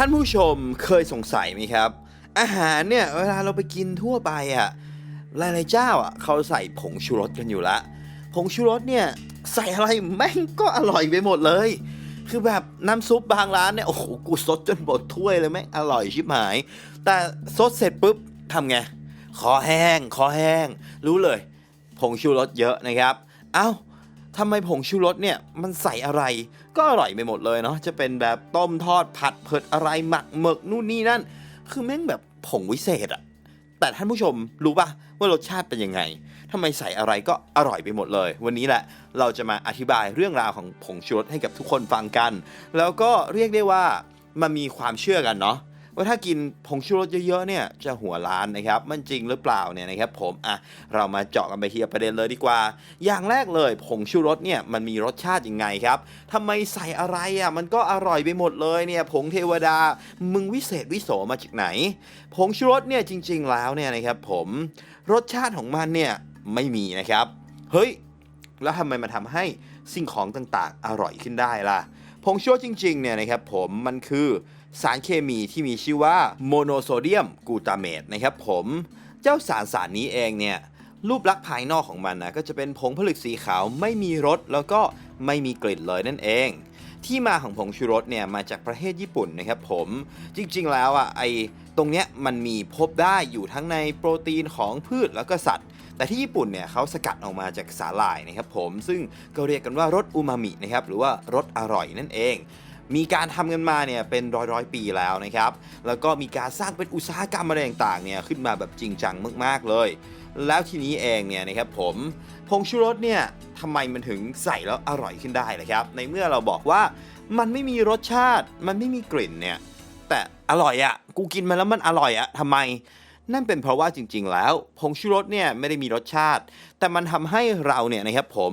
ท่านผู้ชมเคยสงสัยไหมครับ อาหารเนี่ยเวลาเราไปกินทั่วไปอะหลายๆเจ้าอะเขาใส่ผงชูรสกันอยู่ละ ผงชูรสเนี่ยใส่อะไรแม่งก็อร่อยไปหมดเลย คือแบบน้ำซุปบางร้านเนี่ยโอ้โหกูซดจนหมดถ้วยเลยแม่งอร่อยชิบหาย แต่ซดเสร็จปุ๊บทำไงคอแห้งคอแห้ง รู้เลย ผงชูรสเยอะนะครับ เอ้า ทำไมผงชูรสเนี่ยมันใส่อะไร ก็อร่อยไปหมดเลยเนาะจะเป็นแบบต้มทอดผัดเผ็ดอะไรหมักหมึกนู่นนี่นั่น คือแม่งแบบผงวิเศษอะแต่ท่านผู้ชมรู้ป่ะว่ารสชาติเป็นยังไงทำไมใส่อะไรก็อร่อยไปหมดเลย วันนี้แหละเราจะมาอธิบายเรื่องราวของผงชูรสให้กับทุกคนฟังกัน แล้วก็เรียกได้ว่ามันมีความเชื่อกันเนาะ ว่าถ้ากินผงชูรสเยอะๆเนี่ยจะหัวล้านนะครับมันจริงหรือเปล่าเนี่ยนะครับผมอะเรามาเจาะกันไปทีละประเด็นเลยดีกว่า อย่างแรกเลยผงชูรสเนี่ยมันมีรสชาติยังไงครับทำไมใส่อะไรอะมันก็อร่อยไปหมดเลยเนี่ยผงเทวดามึงวิเศษวิโสมาจากไหน ผงชูรสเนี่ยจริง ๆ แล้วเนี่ยนะครับผมรสชาติของมันเนี่ยไม่มีนะครับ เฮ้ย แล้วทำไมมาทำให้สิ่งของต่างๆ อร่อยขึ้นได้ล่ะผงชูรสจริงๆเนี่ยนะครับผมมันคือ สารเคมีที่มีชื่อว่าโมโนโซเดียมกูตาเมตนะครับผม เจ้าสารสารนี้เองเนี่ยรูปลักษณ์ภายนอกของมันนะก็จะเป็นผงผลึกสีขาวไม่มีรสแล้วก็ไม่มีกลิ่นเลยนั่นเอง ที่มาของผงชูรสเนี่ยมาจากประเทศญี่ปุ่นนะครับผมจริงๆแล้วอะไอตรงเนี้ยมันมีพบได้อยู่ทั้งในโปรตีนของพืชแล้วก็สัตว์ แต่ที่ญี่ปุ่นเนี่ยเขาสกัดออกมาจากสาหร่ายนะครับผมซึ่งก็เรียกกันว่ารสอูมามินะครับหรือว่ารสอร่อยนั่นเอง มีการทำกันมาเนี่ยเป็นร้อยร้อยปีแล้วนะครับ แล้วก็มีการสร้างเป็นอุตสาหกรรมอะไรต่างๆเนี่ยขึ้นมาแบบจริงจังมากๆเลย แล้วทีนี้เองเนี่ยนะครับผมผงชูรสเนี่ยทำไมมันถึงใส่แล้วอร่อยขึ้นได้ล่ะครับ ในเมื่อเราบอกว่ามันไม่มีรสชาติมันไม่มีกลิ่นเนี่ยแต่อร่อยอะ่ะกูกินมาแล้วมันอร่อยอะ่ะทำไม นั่นเป็นเพราะว่าจริงๆ แล้วผงชูรสเนี่ยไม่ได้มีรสชาติ แต่มันทำให้เราเนี่ยนะครับผม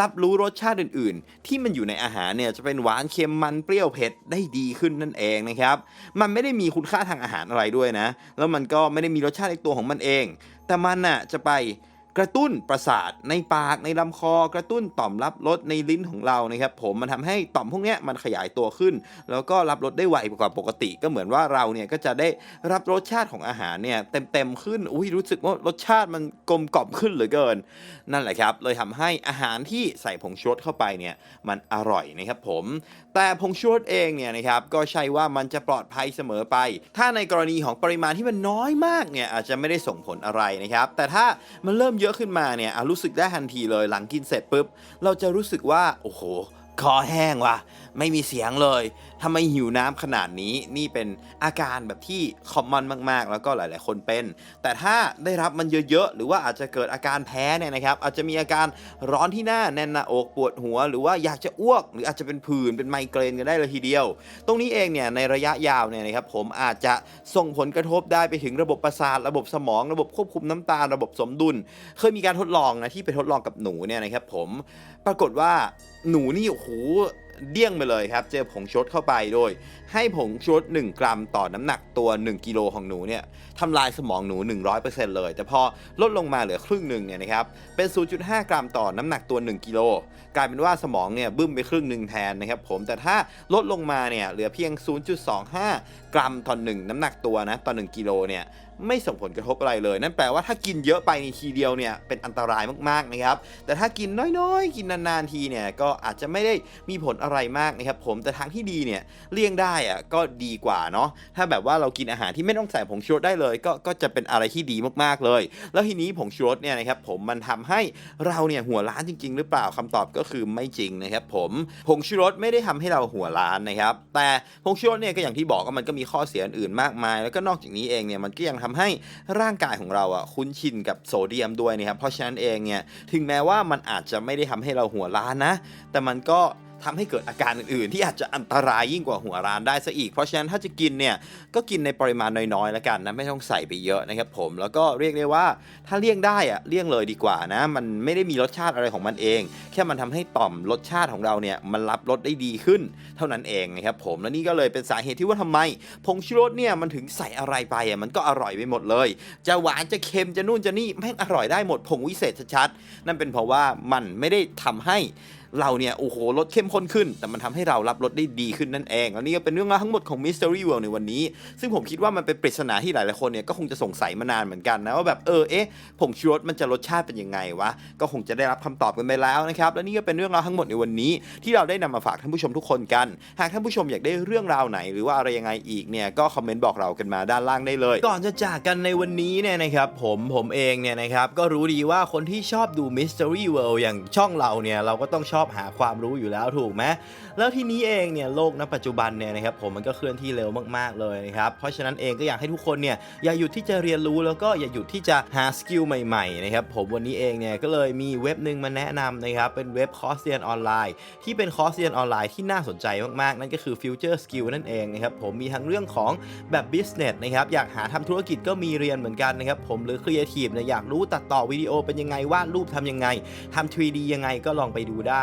รับรู้รสชาติอื่นๆ ที่มันอยู่ในอาหารเนี่ยจะเป็นหวานเค็มมันเปรี้ยวเผ็ดได้ดีขึ้นนั่นเองนะครับ มันไม่ได้มีคุณค่าทางอาหารอะไรด้วยนะ แล้วมันก็ไม่ได้มีรสชาติในตัวของมันเอง แต่มันน่ะจะไป กระตุ้นประสาทในปากในลำคอกระตุ้นต่อมรับรสในลิ้นของเรานะครับผมมันทำให้ต่อมพวกนี้มันขยายตัวขึ้น แล้วก็รับรสได้ไวกว่าปกติ ก็เหมือนว่าเราเนี่ยก็จะได้รับรสชาติของอาหารเนี่ยเต็มๆขึ้นอุ้ยรู้สึกว่ารสชาติมันกลมกล่อมขึ้นเหลือเกิน นั่นแหละครับ เลยทำให้อาหารที่ใส่ผงชูรสเข้าไปเนี่ยมันอร่อยนะครับผม แต่ผงชูรสเองเนี่ยนะครับก็ใช่ว่ามันจะปลอดภัยเสมอไป ถ้าในกรณีของปริมาณที่มันน้อยมากเนี่ยอาจจะไม่ได้ส่งผลอะไรนะครับแต่ถ้ามันเริ่มเยอะขึ้นมาเนี่ยอะรู้สึกได้ทันทีเลยหลังกินเสร็จปุ๊บเราจะรู้สึกว่าโอ้โหคอแห้งว่ะ ไม่มีเสียงเลยทำไมหิวน้ำขนาดนี้นี่เป็นอาการแบบที่คอมมอนมากๆ แล้วก็หลาย ๆ คนเป็น แต่ถ้าได้รับมันเยอะ ๆ หรือว่าอาจจะเกิดอาการแพ้เนี่ยนะครับ อาจจะมีอาการร้อนที่หน้าแน่นหน้าอกปวดหัว หรือว่าอยากจะอ้วก หรืออาจจะเป็นผื่นเป็นไมเกรนกันได้เลยทีเดียว ตรงนี้เองเนี่ยในระยะยาวเนี่ยนะครับผมอาจจะส่งผลกระทบได้ไปถึงระบบประสาทระบบสมอง ระบบควบคุมน้ำตาลระบบสมดุล เคยมีการทดลองนะที่ไปทดลองกับหนูเนี่ยนะครับผมปรากฏว่า หนูนี่โอ้โหเดี้ยงไปเลยครับ เจอผงชูรสเข้าไปโดย ให้ผงชูรส1กรัมต่อน้ำหนักตัว 1 กิโลของหนูเนี่ยทำลายสมองหนู 100%เลย แต่พอลดลงมาเหลือครึ่งหนึ่งเนี่ยนะครับเป็น 0.5 กรัมต่อน้ำหนักตัว 1 กิโลกลายเป็นว่าสมองเนี่ยบึ้มไปครึ่งหนึ่งแทนนะครับผมแต่ถ้าลดลงมาเนี่ยเหลือเพียง 0.25 กรัมต่อหนึ่งน้ำหนักตัวนะต่อ 1 กิโลเนี่ย ไม่ส่งผลกระทบอะไรเลย นั่นแปลว่าถ้ากินเยอะไปในทีเดียวเนี่ยเป็นอันตรายมากๆนะครับ แต่ถ้ากินน้อยๆ กินนานๆทีเนี่ยก็อาจจะไม่ได้มีผลอะไรมากนะครับผมแต่ทางที่ดีเนี่ยเลี่ยงได้อะก็ดีกว่าเนาะถ้าแบบว่าเรากินอาหารที่ไม่ต้องใส่ผงชูรสได้เลย ก็ก็จะเป็นอะไรที่ดีมากๆเลย แล้วทีนี้ผงชูรสเนี่ยนะครับผมมันทำให้เราเนี่ยหัวล้านจริง ๆ หรือเปล่าคำตอบก็คือไม่จริงนะครับผมผงชูรสไม่ได้ทำให้เราหัวล้านนะครับแต่ผงชูรสเนี่ยก็อย่างที่บอกว่ามันก็มีข้อเสียอื่นๆมากมาย แล้วก็นอกจากนี้เองเนี่ยมันก็ยังทำให้ร่างกายของเราอะคุ้นชินกับโซเดียมด้วยนะครับเพราะฉะนั้นเองเนี่ยถึงแม้ว่ามันอาจจะไม่ได้ทำให้เราหัวล้านนะ แต่มันก็ ทำให้เกิดอาการอื่นๆ ที่อาจจะอันตรายยิ่งกว่าหัวร้านได้ซะอีก เพราะฉะนั้นถ้าจะกินเนี่ยก็กินในปริมาณน้อยๆแล้วกันนะไม่ต้องใส่ไปเยอะนะครับผมแล้วก็เรียกได้ว่าถ้าเลี่ยงได้อะเลี่ยงเลยดีกว่านะ มันไม่ได้มีรสชาติอะไรของมันเอง แค่มันทำให้ต่อมรสชาติของเราเนี่ยมันรับรสได้ดีขึ้น เท่านั้นเองนะครับผมและนี่ก็เลยเป็นสาเหตุที่ว่าทำไมผงชูรสเนี่ยมันถึงใส่อะไรไปอะมันก็อร่อยไปหมดเลย จะหวานจะเค็มจะนู่นจะนี่แม่งอร่อยได้หมดผงวิเศษชัดๆนั่นเป็นเพราะว่ามันไม่ได้ทำให้ เราเนี่ยโอ้โหรสเข้มข้นขึ้น แต่มันทำให้เรารับรสได้ดีขึ้นนั่นเองแล้วนี่ก็เป็นเรื่องราวทั้งหมดของ Mystery World ในวันนี้ ซึ่งผมคิดว่ามันเป็นปริศนาที่หลายๆคนเนี่ยก็คงจะสงสัยมานานเหมือนกันนะว่าแบบเออเอ๊ะผงชูรสมันจะรสชาติเป็นยังไงวะก็คงจะได้รับคำตอบกันไปแล้วนะครับและนี่ก็เป็นเรื่องราวทั้งหมดในวันนี้ที่เราได้นำมาฝากท่านผู้ชมทุกคนกัน หากท่านผู้ชมอยากได้เรื่องราวไหน หรือว่าอะไรยังไงอีกเนี่ยก็คอมเมนต์บอกเรากันมาด้านล่างได้เลย ก่อนจะจากกันในวันนี้เนี่ยนะครับผมผมเองเนี่ยนะครับก็รู้ดีว่าคนที่ชอบดู Mystery World อย่างช่องเราเนี่ยเราก็ต้องชอบอบหาความรู้อยู่แล้วถูกไหมแล้วทีนี้เองเนี่ยโลกณปัจจุบันเนี่ยนะครับผมมันก็เคลื่อนที่เร็วมากๆเลยนะครับเพราะฉะนั้นเองก็อยากให้ทุกคนเนี่ยอย่าหยุดที่จะเรียนรู้แล้วก็อย่าหยุดที่จะหาสกิลใหม่ๆนะครับผมวันนี้เองเนี่ยก็เลยมีเว็บหนึ่งมาแนะนำนะครับเป็นเว็บคอร์สเรียนออนไลน์ที่เป็นคอร์สเรียนออนไลน์ที่น่าสนใจมากๆ นั่นก็คือ Future Skill นั่นเองนะครับผมมีทั้งเรื่องของแบบ Business นะครับอยากหาทำธุรกิจก็มีเรียนเหมือนกันนะครับผมหรือ Creative เนี่ยอยากรู้ตัดต่อวิดีโอเป็นยังไงวาดรูปทำยังไงทำ 3D ยังไงก็ลองไปดูได้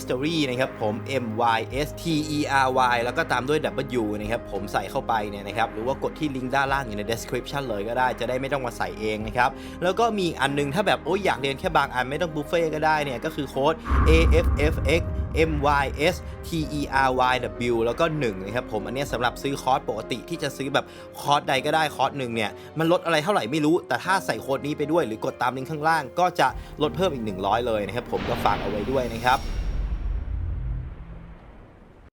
Mystery นะครับผม M Y S T E R Y แล้วก็ตามด้วย W นะครับผมใส่เข้าไปเนี่ยนะครับหรือว่ากดที่ลิงก์ด้านล่างอยู่ใน description เลยก็ได้จะได้ไม่ต้องมาใส่เองนะครับแล้วก็มีอันนึงถ้าแบบโอ้ยอยากเรียนแค่บางอันไม่ต้องบุฟเฟ่ก็ได้เนี่ยก็คือโค้ด AFFX M Y S T E R Y W แล้วก็1นะครับผมอันนี้สำหรับซื้อคอร์สปกติที่จะซื้อแบบคอร์สใดก็ได้คอร์สหนึ่งเนี่ยมันลดอะไรเท่าไหร่ไม่รู้ แต่ถ้าใส่โค้ดนี้ไปด้วยหรือ กดตามลิงก์ข้างล่าง ก็จะลดเพิ่มอีก 100 เลยนะครับผมก็ฝากเอาไว้ด้วยนะครับ